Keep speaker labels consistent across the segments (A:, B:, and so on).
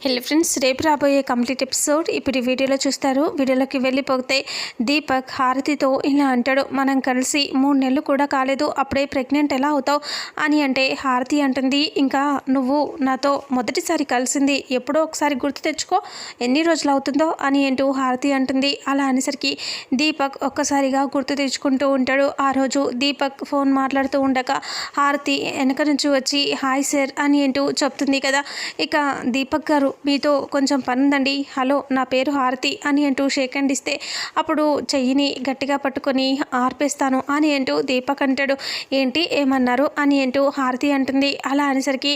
A: Hello friends రేపు రాబోయే complete episode ఇప్పుడు వీడియోలో చూస్తారు. వీడియోలోకి వెళ్ళిపోతే దీపక్ హారతితో ఇలా అంటాడు మనం కలిసి మూడు నెలలు కూడా కాలేదు అప్పుడే ప్రెగ్నెంట్ ఎలా అవుతావు? అని అంటే హారతి అంటుంది ఇంకా నువ్వు నాతో మొదటిసారి కలిసింది ఎప్పుడో ఒకసారి గుర్తు తెచ్చుకో ఎన్ని రోజులు అవుతుందో? అని అంటూ హారతి అంటుంది. అలా అనేసరికి దీపక్ ఒక్కసారిగా గుర్తు తెచ్చుకుంటూ ఉంటాడు. ఆ రోజు దీపక్ ఫోన్ మాట్లాడుతూ ఉండగా హారతి వెనక నుంచి వచ్చి హాయ్ సార్ అని అంటూ చెప్తుంది కదా. ఇక దీపక్ గారు మీతో కొంచెం పని ఉందండి హలో నా పేరు హారతి అని అంటూ షేక్ హ్యాండ్ ఇస్తే అప్పుడు చెయ్యిని గట్టిగా పట్టుకొని ఆర్పేస్తాను అని అంటూ దీపక్ అంటాడు. ఏంటి ఏమన్నారు అని అంటూ హారతి అంటుంది. అలా అనేసరికి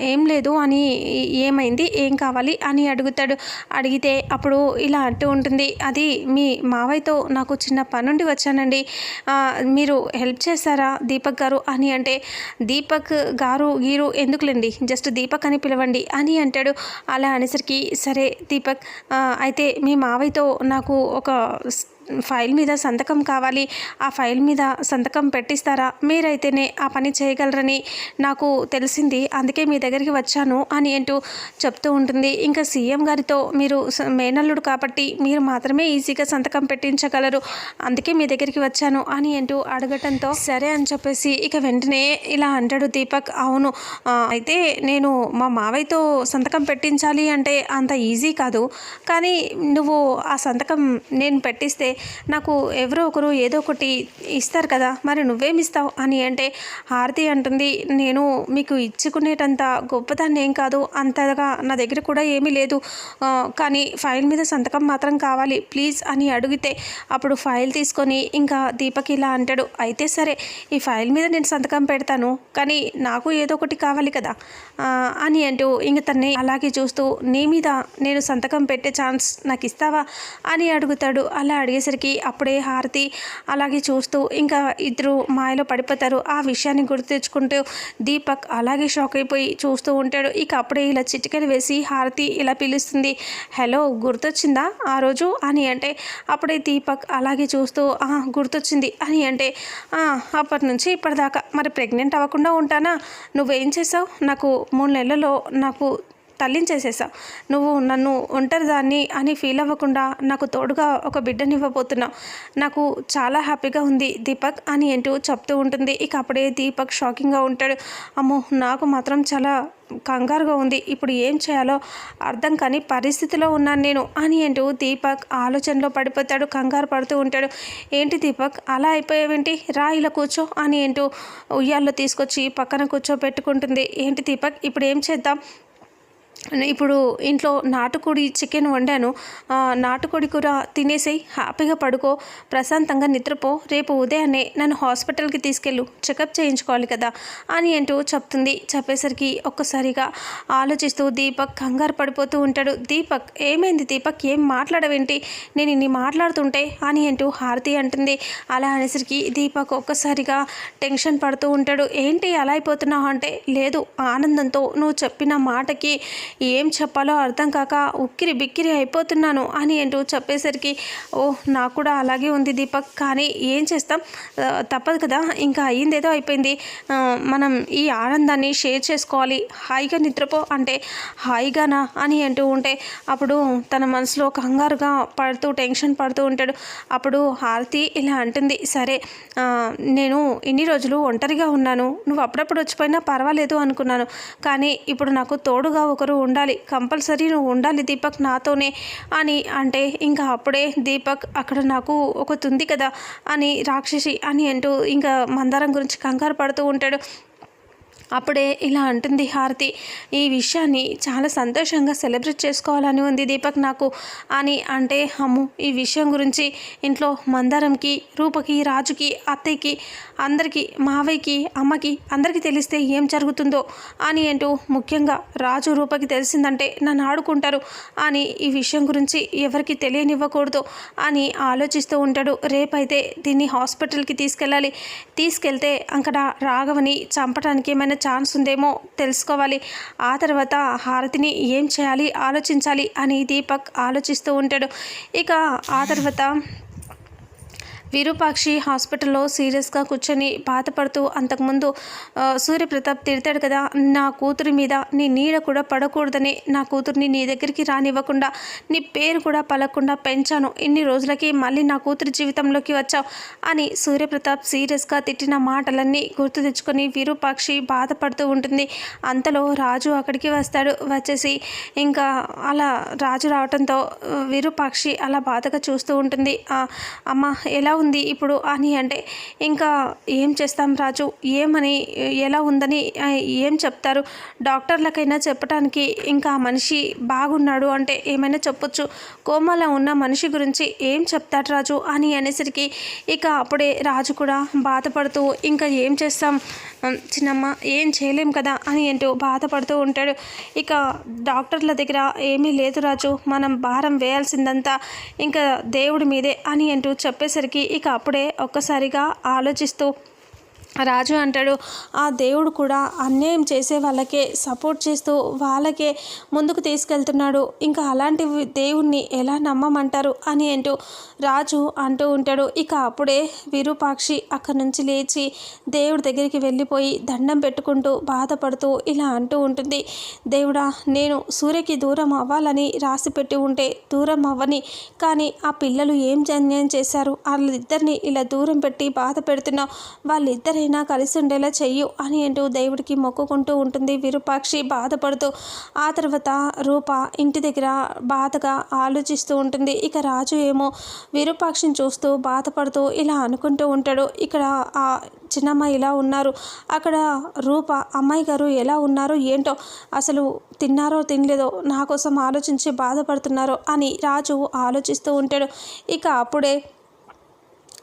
A: ఏం లేదు అని ఏమైంది? ఏం కావాలి? అని అడుగుతాడు. అడిగితే అప్పుడు ఇలా అంటూ ఉంటుంది. అది మీ మావయ్యతో నాకు చిన్న పనుండి వచ్చానండి. మీరు హెల్ప్ చేస్తారా దీపక్ గారు? అని అంటే దీపక్ గారు గీరు ఎందుకులేండి? జస్ట్ దీపక్ అని పిలవండి అని అంటాడు. అలా అనేసరికి సరే దీపక్ అయితే మీ మావయ్యతో నాకు ఒక ఫైల్ మీద సంతకం కావాలి. ఆ ఫైల్ మీద సంతకం పెట్టిస్తారా? మీరైతేనే ఆ పని చేయగలరని నాకు తెలిసింది. అందుకే మీ దగ్గరికి వచ్చాను అని అంటూ చెప్తూ ఉంటుంది. ఇంకా సీఎం గారితో మీరు మేనల్లుడు కాబట్టి మీరు మాత్రమే ఈజీగా సంతకం పెట్టించగలరు. అందుకే మీ దగ్గరికి వచ్చాను అని అంటూ అడగటంతో సరే అని చెప్పేసి ఇక వెంటనే ఇలా అంటాడు దీపక్. అవును అయితే నేను మా మావయ్యతో సంతకం పెట్టించాలి అంటే అంత ఈజీ కాదు. కానీ నువ్వు ఆ సంతకం నేను పెట్టిస్తే నాకు ఎవరో ఒకరు ఏదో ఒకటి ఇస్తారు కదా మరి నువ్వేమిస్తావు అని అంటే హారతి అంటుంది నేను మీకు ఇచ్చుకునేటంత గొప్పదాన్ని ఏం కాదు అంతగా నా దగ్గర కూడా ఏమీ లేదు. కానీ ఫైల్ మీద సంతకం మాత్రం కావాలి ప్లీజ్ అని అడిగితే అప్పుడు ఫైల్ తీసుకొని ఇంకా దీపక్ ఇలా అంటాడు అయితే సరే ఈ ఫైల్ మీద నేను సంతకం పెడతాను కానీ నాకు ఏదో ఒకటి కావాలి కదా అని అంటూ ఇంక తన్ని అలాగే చూస్తూ నీ మీద నేను సంతకం పెట్టే ఛాన్స్ నాకు ఇస్తావా? అని అడుగుతాడు. అలా అడిగేసరికి అప్పుడే హారతి అలాగే చూస్తూ ఇంకా ఇద్దరు మాయలో పడిపోతారు. ఆ విషయాన్ని గుర్తు తెచ్చుకుంటూ దీపక్ అలాగే షాక్ అయిపోయి చూస్తూ ఉంటాడు. ఇక అప్పుడే ఇలా చిటికలు వేసి హారతి ఇలా పిలుస్తుంది. హలో గుర్తొచ్చిందా ఆ రోజు? అని అంటే అప్పుడే దీపక్ అలాగే చూస్తూ గుర్తొచ్చింది అని అంటే అప్పటి నుంచి ఇప్పటిదాకా. మరి ప్రెగ్నెంట్ అవ్వకుండా ఉంటానా? నువ్వేం చేసావు నాకు మూడు నెలల్లో నాకు తల్లించేసేసావు నువ్వు నన్ను ఒంటరిదాన్ని అని ఫీల్ అవ్వకుండా నాకు తోడుగా ఒక బిడ్డనివ్వబోతున్నావు నాకు చాలా హ్యాపీగా ఉంది దీపక్ అని అంటూ చెప్తూ ఉంటుంది. ఇక అప్పుడే దీపక్ షాకింగ్గా ఉంటాడు. అమ్మో నాకు మాత్రం చాలా కంగారుగా ఉంది. ఇప్పుడు ఏం చేయాలో అర్థం కాని పరిస్థితిలో ఉన్నాను నేను అని అంటూ దీపక్ ఆలోచనలో పడిపోతాడు. కంగారు పడుతూ ఉంటాడు. ఏంటి దీపక్ అలా అయిపోయావేంటి? రా ఇలా కూర్చో అని అంటూ ఉయ్యాల్లో తీసుకొచ్చి పక్కన కూర్చోబెట్టుకుంటుంది ఏంటి దీపక్ ఇప్పుడు ఏం చేద్దాం? ఇప్పుడు ఇంట్లో నాటుకోడి చికెన్ వండాను. నాటుకోడి కూర తినేసేయి హ్యాపీగా పడుకో ప్రశాంతంగా నిద్రపో. రేపు ఉదయాన్నే నన్ను హాస్పిటల్కి తీసుకెళ్ళు చెకప్ చేయించుకోవాలి కదా అని అంటూ చెప్తుంది. చెప్పేసరికి ఒక్కసారిగా ఆలోచిస్తూ దీపక్ కంగారు పడిపోతూ ఉంటాడు. దీపక్ ఏమైంది దీపక్? ఏం మాట్లాడవేంటి? నేను ఇన్ని మాట్లాడుతుంటే అని అంటూ హారతి అంటుంది. అలా అనేసరికి దీపక్ ఒక్కసారిగా టెన్షన్ పడుతూ ఉంటాడు. ఏంటి అలా అయిపోతున్నావు అంటే లేదు ఆనందంతో నువ్వు చెప్పిన మాటకి ఏం చెప్పాలో అర్థం కాక ఉక్కిరి బిక్కిరి అయిపోతున్నాను అని అంటూ చెప్పేసరికి ఓ నాకు కూడా అలాగే ఉంది దీపక్ కానీ ఏం చేస్తాం? తప్పదు కదా ఇంకా అయ్యిందేదో అయిపోయింది. మనం ఈ ఆనందాన్ని షేర్ చేసుకోవాలి. హాయిగా నిద్రపో అంటే హాయిగానా? అని అంటూ ఉంటే అప్పుడు తన మనసులో కంగారుగా పడుతూ టెన్షన్ పడుతూ ఉంటాడు. అప్పుడు హారతి ఇలా అంటుంది సరే నేను ఇన్ని రోజులు ఒంటరిగా ఉన్నాను. నువ్వు అప్పుడప్పుడు వచ్చిపోయినా పర్వాలేదు అనుకున్నాను. కానీ ఇప్పుడు నాకు తోడుగా ఒకరు ఉండాలి. కంపల్సరీ నువ్వు ఉండాలి దీపక్ నాతోనే అని అంటే ఇంకా అప్పుడే దీపక్ అక్కడ నాకు ఒకటి ఉంది కదా అని రాక్షసి అని అంటూ ఇంకా మందారం గురించి కంగారు పడుతూ ఉంటాడు. అప్పుడే ఇలా అంటుంది హారతి ఈ విషయాన్ని చాలా సంతోషంగా సెలబ్రేట్ చేసుకోవాలని ఉంది దీపక్ నాకు. అని అంటే అమ్ము ఈ విషయం గురించి ఇంట్లో మందారంకి రూపకి రాజుకి అత్తయ్యకి అందరికీ మావయ్యకి అమ్మకి అందరికీ తెలిస్తే ఏం జరుగుతుందో అని అంటూ ముఖ్యంగా రాజు రూపకి తెలిసిందంటే నన్ను ఆడుకుంటారు. అని ఈ విషయం గురించి ఎవరికి తెలియనివ్వకూడదు అని ఆలోచిస్తూ ఉంటాడు. రేపైతే దీన్ని హాస్పిటల్కి తీసుకెళ్ళాలి. తీసుకెళ్తే అక్కడ రాఘవని చంపడానికి ఏమైనా ఛాన్స్ ఉందేమో తెలుసుకోవాలి. ఆ తర్వాత హారతిని ఏం చేయాలి? ఆలోచించాలి అని దీపక్ ఆలోచిస్తూ ఉంటాడు. ఇక ఆ తర్వాత విరూపాక్షి హాస్పిటల్లో సీరియస్గా కూర్చొని బాధపడుతూ అంతకుముందు సూర్యప్రతాప్ తిడతాడు కదా నా కూతురి మీద నీ నీడ కూడా పడకూడదని నా కూతుర్ని నీ దగ్గరికి రానివ్వకుండా నీ పేరు కూడా పలకుండా పెంచాను ఇన్ని రోజులకి మళ్ళీ నా కూతురి జీవితంలోకి వచ్చావు అని సూర్యప్రతాప్ సీరియస్గా తిట్టిన మాటలన్నీ గుర్తు తెచ్చుకొని విరూపాక్షి బాధపడుతూ ఉంటుంది. అంతలో రాజు అక్కడికి వస్తాడు. వచ్చేసి ఇంకా అలా రాజు రావడంతో విరూపాక్షి అలా బాధగా చూస్తూ ఉంటుంది. అమ్మ ఎలా ఉంది. ఇప్పుడు అని అంటే ఇంకా ఏం చేస్తాం రాజు? ఏమని ఎలా ఉందని ఏం చెప్తారు? డాక్టర్లకైనా చెప్పడానికి ఇంకా మనిషి బాగున్నాడు అంటే ఏమైనా చెప్పొచ్చు. కోమాలో ఉన్న మనిషి గురించి ఏం చెప్తాడు రాజు? అని అనేసరికి ఇక అప్పుడే రాజు కూడా బాధపడుతూ ఇంకా ఏం చేస్తాం? చిన్నమ్మ ఏం చేయలేం కదా? అని అంటూ బాధపడుతూ ఉంటాడు. ఇక డాక్టర్ల దగ్గర ఏమీ లేదు రాజు. మనం భారం వేయాల్సిందంతా ఇంకా దేవుడి మీదే అని అంటూ చెప్పేసరికి ఇక అప్పుడే ఒక్కసారిగా ఆలోచిస్తూ రాజు అంటాడు ఆ దేవుడు కూడా అన్యాయం చేసే వాళ్ళకే సపోర్ట్ చేస్తూ వాళ్ళకే ముందుకు తీసుకెళ్తున్నాడు. ఇంకా అలాంటి దేవుణ్ణి ఎలా నమ్మమంటారు? అని అంటూ రాజు అంటూ ఉంటాడు. ఇక అప్పుడే విరూపాక్షి అక్కడి నుంచి లేచి దేవుడి దగ్గరికి వెళ్ళిపోయి దండం పెట్టుకుంటూ బాధపడుతూ ఇలా అంటూ ఉంటుంది. దేవుడా నేను సూర్యకి దూరం అవ్వాలని రాసి పెట్టి ఉంటే దూరం అవ్వని. కానీ ఆ పిల్లలు ఏం అన్యాయం చేశారు? వాళ్ళిద్దరిని ఇలా దూరం పెట్టి బాధ పెడుతున్నావు వాళ్ళిద్దరైనా కలిసి ఉండేలా చెయ్యు అని అంటూ దేవుడికి మొక్కుకుంటూ ఉంటుంది. విరూపాక్షి బాధపడుతూ ఆ తర్వాత రూప ఇంటి దగ్గర బాధగా ఆలోచిస్తూ ఉంటుంది. ఇక రాజు ఏమో విరూపాక్షిని చూస్తూ బాధపడుతూ ఇలా అనుకుంటూ ఉంటాడు. ఇక్కడ ఆ చిన్నమ్మాయి ఇలా ఉన్నారు. అక్కడ రూప అమ్మాయి గారు ఎలా ఉన్నారో ఏంటో అసలు తిన్నారో తినలేదో నా కోసం ఆలోచించి బాధపడుతున్నారో అని రాజు ఆలోచిస్తూ ఉంటాడు. ఇక అప్పుడే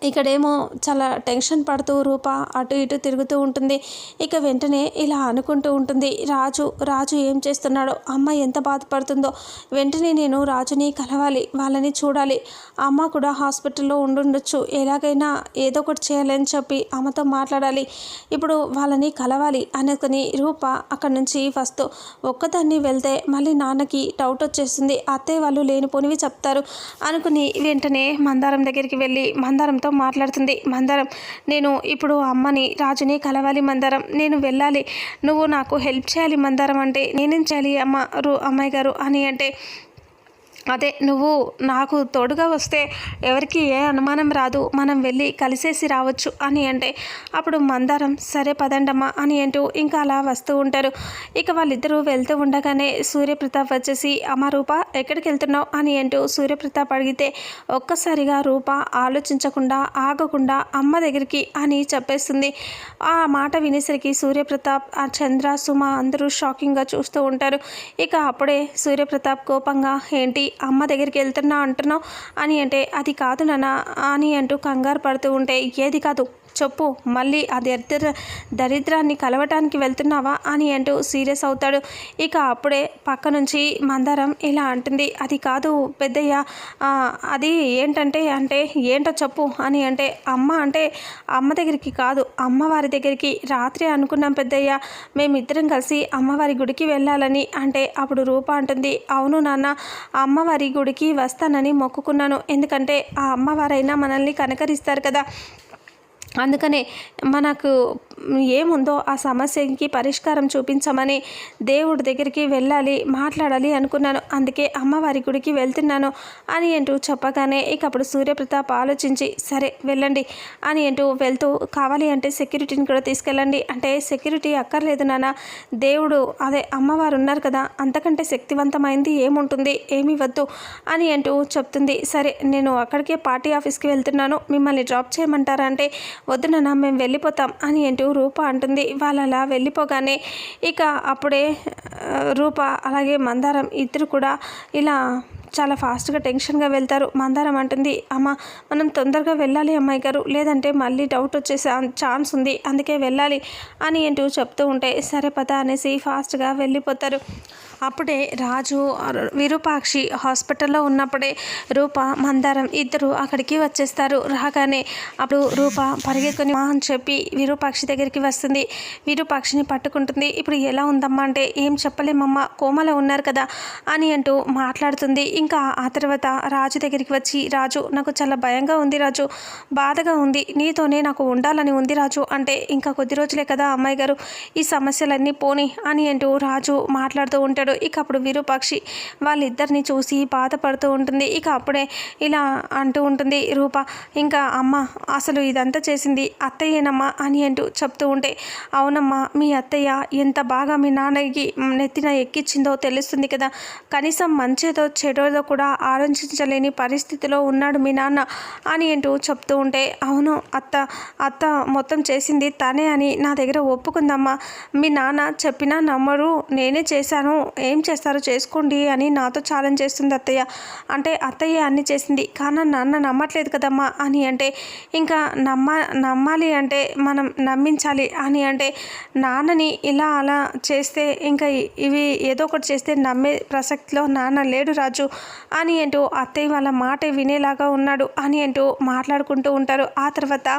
A: ఇక్కడేమో చాలా టెన్షన్ పడుతూ రూప అటు ఇటు తిరుగుతూ ఉంటుంది. ఇక వెంటనే ఇలా అనుకుంటూ ఉంటుంది రాజు రాజు ఏం చేస్తున్నాడో? అమ్మ ఎంత బాధపడుతుందో? వెంటనే నేను రాజుని కలవాలి వాళ్ళని చూడాలి. అమ్మ కూడా హాస్పిటల్లో ఉండుండొచ్చు. ఎలాగైనా ఏదో ఒకటి చేయాలని చెప్పి అమ్మతో మాట్లాడాలి. ఇప్పుడు వాళ్ళని కలవాలి అనుకుని రూప అక్కడి నుంచి వస్తూ ఒక్కదాన్ని వెళ్తే మళ్ళీ నాన్నకి డౌట్ వచ్చేస్తుంది. అత్తయ్య వాళ్ళు లేనిపోనివి చెప్తారు అనుకుని వెంటనే మందారం దగ్గరికి వెళ్ళి మందారంతో మాట్లాడుతుంది. మందరం నేను ఇప్పుడు అమ్మని రాజుని కలవాలి మందరం. నేను వెళ్ళాలి. నువ్వు నాకు హెల్ప్ చేయాలి మందారం అంటే నేనేం చేయాలి? అమ్మ రు అమ్మాయి గారు అని అంటే అదే నువ్వు నాకు తోడుగా వస్తే ఎవరికి ఏ అనుమానం రాదు. మనం వెళ్ళి కలిసేసి రావచ్చు అని అంటే అప్పుడు మందారం సరే పదండమ్మా అని అంటూ ఇంకా అలా వస్తూ ఉంటారు. ఇక వాళ్ళిద్దరూ వెళ్తూ ఉండగానే సూర్యప్రతాప్ వచ్చేసి అమ్మ రూప ఎక్కడికి వెళ్తున్నావు అని అంటూ సూర్యప్రతాప్ అడిగితే ఒక్కసారిగా రూప ఆలోచించకుండా ఆగకుండా అమ్మ దగ్గరికి అని చెప్పేస్తుంది. ఆ మాట వినేసరికి సూర్యప్రతాప్ ఆ చంద్ర సుమ అందరూ షాకింగ్గా చూస్తూ ఉంటారు. ఇక అప్పుడే సూర్యప్రతాప్ కోపంగా ఏంటి అమ్మ దగ్గరికి వెళ్తున్నా అంటున్నావు? అని అంటే అది కాదు నాన్న అని అంటూ కంగారు పడుతూ ఉంటే ఏది కాదు. చెప్పు మళ్ళీ ఆ దరిద్ర దరిద్రాన్ని కలవటానికి వెళ్తున్నావా అని అంటూ సీరియస్ అవుతాడు. ఇక అప్పుడే పక్క నుంచి మందారం ఇలా అంటుంది అది కాదు పెద్దయ్య అది ఏంటంటే అంటే ఏంటో చెప్పు అని అంటే అమ్మ అంటే అమ్మ దగ్గరికి కాదు అమ్మవారి దగ్గరికి రాత్రి అనుకున్నాం పెద్దయ్య మేమిద్దరం కలిసి అమ్మవారి గుడికి వెళ్ళాలని అంటే అప్పుడు రూప అంటుంది అవును నాన్న అమ్మవారి గుడికి వస్తానని మొక్కుకున్నాను ఎందుకంటే ఆ అమ్మవారైనా మనల్ని కనకరిస్తారు కదా. అందుకనే మనకు ఏముందో ఆ సమస్యకి పరిష్కారం చూపించమని దేవుడి దగ్గరికి వెళ్ళాలి మాట్లాడాలి అనుకున్నాను. అందుకే అమ్మవారి గుడికి వెళ్తున్నాను అని అంటూ చెప్పగానే ఇక అప్పుడు సూర్యప్రతాప్ ఆలోచించి సరే వెళ్ళండి అని అంటూ వెళ్తూ కావాలి అంటే సెక్యూరిటీని కూడా తీసుకెళ్ళండి. అంటే సెక్యూరిటీ అక్కర్లేదు నాన్న. దేవుడు అదే అమ్మవారు ఉన్నారు కదా అంతకంటే శక్తివంతమైంది ఏముంటుంది? ఏమి వద్దు అని అంటూ చెప్తుంది. సరే నేను అక్కడికే పార్టీ ఆఫీస్కి వెళ్తున్నాను. మిమ్మల్ని డ్రాప్ చేయమంటారా అంటే వద్దు నాన్న మేము వెళ్ళిపోతాం అని అంటూ రూప అంటుంది. వాళ్ళు అలా వెళ్ళిపోగానే ఇక అప్పుడే రూప అలాగే మందారం ఇద్దరు కూడా ఇలా చాలా ఫాస్ట్గా టెన్షన్గా వెళ్తారు. మందారం అంటుంది అమ్మ మనం తొందరగా వెళ్ళాలి అమ్మాయి గారు. లేదంటే మళ్ళీ డౌట్ వచ్చేసే ఛాన్స్ ఉంది. అందుకే వెళ్ళాలి అని అంటూ చెప్తూ ఉంటే సరే పద అనేసి ఫాస్ట్గా వెళ్ళిపోతారు. అప్పుడే రాజు విరూపాక్షి హాస్పిటల్లో ఉన్నప్పుడే రూప మందారం ఇద్దరు అక్కడికి వచ్చేస్తారు. రాగానే అప్పుడు రూప పరిగెత్తుకొని మా అని చెప్పి విరూపాక్షి దగ్గరికి వస్తుంది. విరూపాక్షిని పట్టుకుంటుంది. ఇప్పుడు ఎలా ఉందమ్మా అంటే ఏం చెప్పలేమమ్మా? కోమలో ఉన్నారు కదా అని అంటూ మాట్లాడుతుంది. ఇంకా ఆ తర్వాత రాజు దగ్గరికి వచ్చి రాజు నాకు చాలా భయంగా ఉంది రాజు. బాధగా ఉంది. నీతోనే నాకు ఉండాలని ఉంది రాజు. అంటే ఇంకా కొద్ది రోజులే కదా అమ్మాయి గారు. ఈ సమస్యలన్నీ పోని అని అంటూ రాజు మాట్లాడుతూ ఉంటాడు. ఇక అప్పుడు విరూపాక్షి వాళ్ళిద్దరిని చూసి బాధపడుతూ ఉంటుంది. ఇక అప్పుడే ఇలా అంటూ ఉంటుంది రూప ఇంకా అమ్మ అసలు ఇదంతా చేసింది అత్తయ్యేనమ్మా అని అంటూ చెప్తూ ఉంటే అవునమ్మా మీ అత్తయ్య ఎంత బాగా మీ నాన్నకి నెత్తిన ఎక్కించిందో తెలుస్తుంది కదా. కనీసం మంచేదో చెడోదో కూడా ఆలోచించలేని పరిస్థితిలో ఉన్నాడు మీ నాన్న అని అంటూ చెప్తూ ఉంటే అవును అత్త అత్త మొత్తం చేసింది తనే అని నా దగ్గర ఒప్పుకుందమ్మా. మీ నాన్న చెప్పినా నమ్మరు నేనే చేశాను. ఏం చేస్తారో చేసుకోండి అని నాతో ఛాలెంజ్ చేస్తుంది అత్తయ్య. అంటే అత్తయ్య అన్ని చేసింది. కానీ నాన్న నమ్మట్లేదు కదమ్మా అని అంటే ఇంకా నమ్మ నమ్మాలి అంటే మనం నమ్మించాలి అని అంటే నాన్నని ఇలా అలా చేస్తే ఇంకా ఇవి ఏదో ఒకటి చేస్తే నమ్మే ప్రసక్తిలో నాన్న లేడు రాజు అని అంటూ అత్తయ్య వాళ్ళ మాట వినేలాగా ఉన్నాడు అని అంటూ మాట్లాడుకుంటూ ఉంటారు. ఆ తర్వాత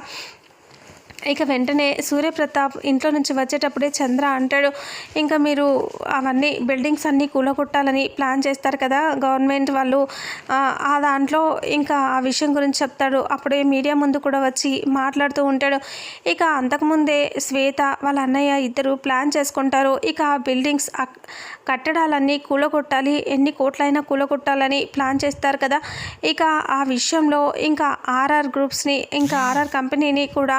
A: ఇక వెంటనే సూర్యప్రతాప్ ఇంట్లో నుంచి వచ్చేటప్పుడే చంద్ర అంటాడు ఇంకా మీరు అవన్నీ బిల్డింగ్స్ అన్నీ కూలగొట్టాలని ప్లాన్ చేస్తారు కదా గవర్నమెంట్ వాళ్ళు. ఆ దాంట్లో ఇంకా ఆ విషయం గురించి చెప్తాడు. అప్పుడే మీడియా ముందు కూడా వచ్చి మాట్లాడుతూ ఉంటాడు. ఇక అంతకుముందే శ్వేత వాళ్ళ అన్నయ్య ఇద్దరు ప్లాన్ చేసుకుంటారు. ఇక ఆ బిల్డింగ్స్ కట్టడాలన్నీ కూలగొట్టాలి ఎన్ని కోట్లైనా కూలగొట్టాలని ప్లాన్ చేస్తారు కదా. ఇక ఆ విషయంలో ఇంకా ఆర్ఆర్ గ్రూప్స్ని ఇంకా ఆర్ఆర్ కంపెనీని కూడా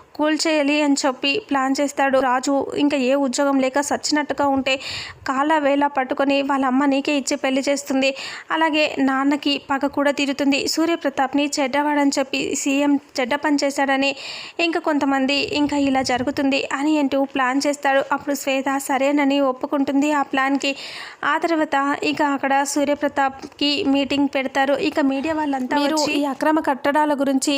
A: కూల్ కూల్ చేయాలి అని చెప్పి ప్లాన్ చేస్తాడు. రాజు ఇంకా ఏ ఉద్యోగం లేక సచ్చినట్టుగా ఉంటే కాళ్ళ వేళ పట్టుకొని వాళ్ళ అమ్మ నీకే ఇచ్చి పెళ్ళి చేస్తుంది. అలాగే నాన్నకి పగ కూడా తీరుతుంది. సూర్యప్రతాప్ని చెడ్డవాడని చెప్పి సీఎం చెడ్డ పని చేశాడని ఇంకా కొంతమంది ఇంకా ఇలా జరుగుతుంది అని అంటూ ప్లాన్ చేస్తాడు. అప్పుడు శ్వేత సరేనని ఒప్పుకుంటుంది ఆ ప్లాన్కి. ఆ తర్వాత ఇక అక్కడ సూర్యప్రతాప్కి మీటింగ్ పెడతారు. ఇక మీడియా వాళ్ళంతా ఈ అక్రమ కట్టడాల గురించి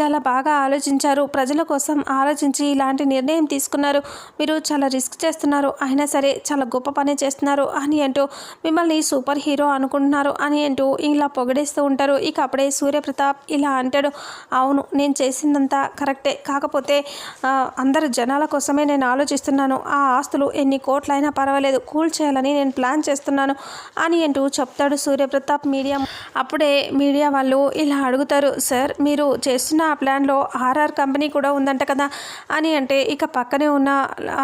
A: చాలా బాగా ఆలోచించారు. ప్రజల కోసం ఆలోచించి ఇలాంటి నిర్ణయం తీసుకున్నారు. మీరు చాలా రిస్క్ చేస్తున్నారు. అయినా సరే చాలా గొప్ప పని చేస్తున్నారు అని అంటూ మిమ్మల్ని సూపర్ హీరో అనుకుంటున్నారు అని అంటూ ఇలా పొగడేస్తూ ఉంటారు. ఇక అప్పుడే సూర్యప్రతాప్ ఇలా అంటాడు. అవును నేను చేసిందంతా కరెక్టే. కాకపోతే అందరు జనాల కోసమే నేను ఆలోచిస్తున్నాను. ఆ ఆస్తులు ఎన్ని కోట్లైనా పర్వాలేదు. కూల్ చేయాలని నేను ప్లాన్ చేస్తున్నాను అని అంటూ చెప్తాడు సూర్యప్రతాప్ మీడియా. అప్పుడే మీడియా వాళ్ళు ఇలా అడుగుతారు. సార్ మీరు చేస్తున్న ఆ ప్లాన్లో ఆర్ఆర్ కంపెనీ కూడా ఉందంట. కదా? అని అంటే ఇక పక్కనే ఉన్న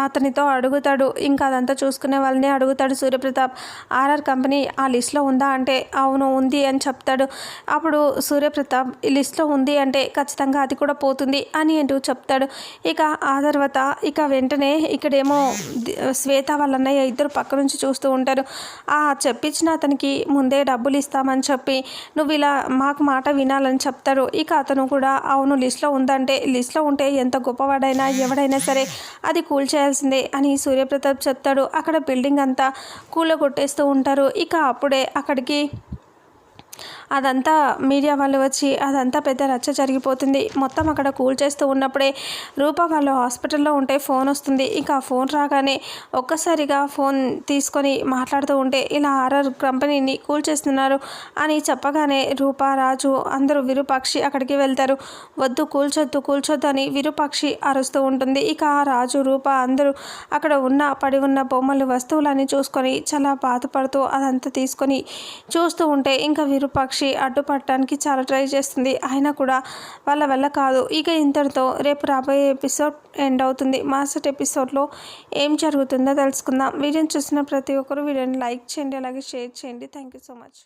A: అతనితో అడుగుతాడు. ఇంకా అదంతా చూసుకునే వాళ్ళని అడుగుతాడు సూర్యప్రతాప్. ఆర్ఆర్ కంపెనీ ఆ లిస్ట్లో ఉందా అంటే అవును ఉంది అని చెప్తాడు. అప్పుడు సూర్యప్రతాప్ ఈ లిస్ట్లో ఉంది అంటే ఖచ్చితంగా అది కూడా పోతుంది అని అంటూ చెప్తాడు. ఇక ఆ తర్వాత ఇక వెంటనే ఇక్కడేమో శ్వేత వాళ్ళ అన్నయ్య ఇద్దరు పక్క నుంచి చూస్తూ ఉంటారు. ఆ చెప్పించిన అతనికి ముందే డబ్బులు ఇస్తామని చెప్పి నువ్వు ఇలా మాకు మాట వినాలని చెప్తారు ఇక అతను కూడా అవును లిస్ట్లో ఉందంటే లిస్ట్లో ఉంటే ఎంత గొప్పవాడైనా ఎవడైనా సరే అది కూల్ చేయాల్సిందే అని సూర్యప్రతాప్ చెప్తాడు. అక్కడ బిల్డింగ్ అంతా కూల కొట్టేస్తూ ఉంటారు. ఇక అప్పుడే అక్కడికి అదంతా మీడియా వాళ్ళు వచ్చి అదంతా పెద్ద రచ్చ జరిగిపోతుంది. మొత్తం అక్కడ కూల్ చేస్తూ ఉన్నప్పుడే రూప వాళ్ళు హాస్పిటల్లో ఉంటే ఫోన్ వస్తుంది. ఇంకా ఫోన్ రాగానే ఒక్కసారిగా ఫోన్ తీసుకొని మాట్లాడుతూ ఉంటే ఇలా ఆర్ఆర్ కంపెనీని కూల్ చేస్తున్నారు అని చెప్పగానే రూప రాజు అందరూ విరూపాక్షి అక్కడికి వెళ్తారు. వద్దు కూల్చొద్దు కూల్చొద్దు అని విరూపాక్షి అరుస్తూ ఉంటుంది. ఇక రాజు రూప అందరూ అక్కడ ఉన్న పడి ఉన్న బొమ్మలు వస్తువులన్నీ చూసుకొని చాలా బాధపడుతూ అదంతా తీసుకొని చూస్తూ ఉంటే ఇంకా విరూపాక్షి సాక్షి అడ్డుపడటానికి చాలా ట్రై చేస్తుంది. అయినా కూడా వాళ్ళ వల్ల కాదు. ఇక ఇంతటితో రేపు రాబోయే ఎపిసోడ్ ఎండ్ అవుతుంది. మాస్టర్ ఎపిసోడ్లో ఏం జరుగుతుందో తెలుసుకుందాం. వీడియోని చూసిన ప్రతి ఒక్కరు వీడియోని లైక్ చేయండి అలాగే షేర్ చేయండి. Thank you so much.